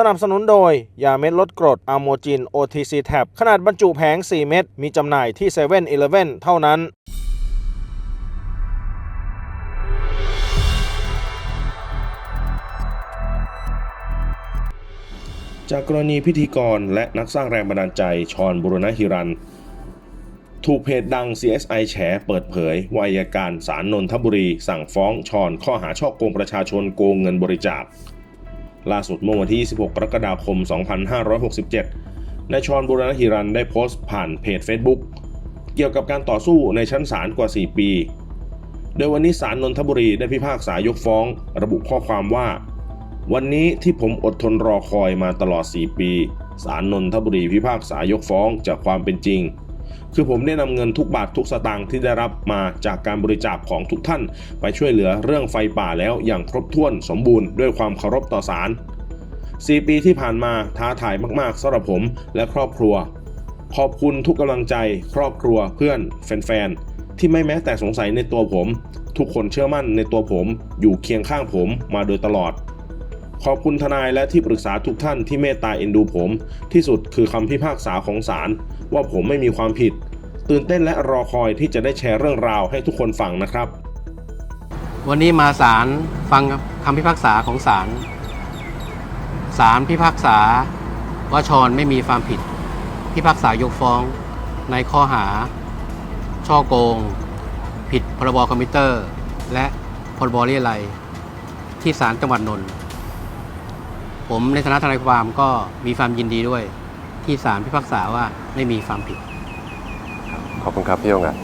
สนับสนุนโดย ยาเม็ดลดกรดอะโมจิน OTC Tab ขนาดบรรจุแผง 4 เม็ดมีจำหน่ายที่7 e เ e ่ e อเท่านั้นจากกรณีพิธีกรและนักสร้างแรงบันดาลใจ ชอนบุรณฮิรัน ถูกเพจดัง CSI แฉเปิดเผยวายการศาลนนทบุรี สั่งฟ้องชอนข้อหาช่อโกงประชาชนโกงเงินบริจาค ล่าสุดเมื่อวันที่ 26 กรกฎาคม 2567 นายชอนบุรณฮิรันได้โพสต์ผ่านเพจ Facebook เกี่ยวกับการต่อสู้ในชั้นศาลกว่า 4 ปี โดยวันนี้ศาลนนทบุรีได้พิพากษายกฟ้อง ระบุข้อความว่า วันนี้ที่ผมอดทนรอคอยมาตลอด 4 ปี ศาลนนทบุรีพิพากษายกฟ้องจากความเป็นจริง คือผมได้นำเงินทุกบาททุกสตางค์ที่ได้รับมาจากการบริจาคของทุกท่าน ไปช่วยเหลือเรื่องไฟป่าแล้วอย่างครบถ้วนสมบูรณ์ด้วยความเคารพต่อศาล4ปีที่ผ่านมาท้าทายมากๆสำหรับผมและครอบครัว ขอบคุณทุกกำลังใจ ครอบครัวเพื่อนแฟนๆที่ไม่แม้แต่สงสัยในตัวผม ทุกคนเชื่อมั่นในตัวผม อยู่เคียงข้างผมมาโดยตลอด ขอบคุณทนายและที่ปรึกษาทุกท่านที่เมตตาเอ็นดูผม ที่สุดคือคำพิพากษาของศาลว่าผมไม่มีความผิด ตื่นเต้นและรอคอยที่จะได้แชร์เรื่องราวให้ทุกคนฟังนะครับ วันนี้มาศาลฟังคำพิพากษาของศาลศาลพิพากษาว่าชอนไม่มีความผิด พิพากษายกฟ้องในข้อหา ช่อโกง ผิดพรบคอมพิวเตอร์ และพรบเรียรัยที่ศาลจังหวัดนนท์ ผมในฐานะทนายความก็มีความยินดีด้วย ที่ศาลพิพากษาว่าไม่มีความผิด ขอบคุณครับพี่ยงอะ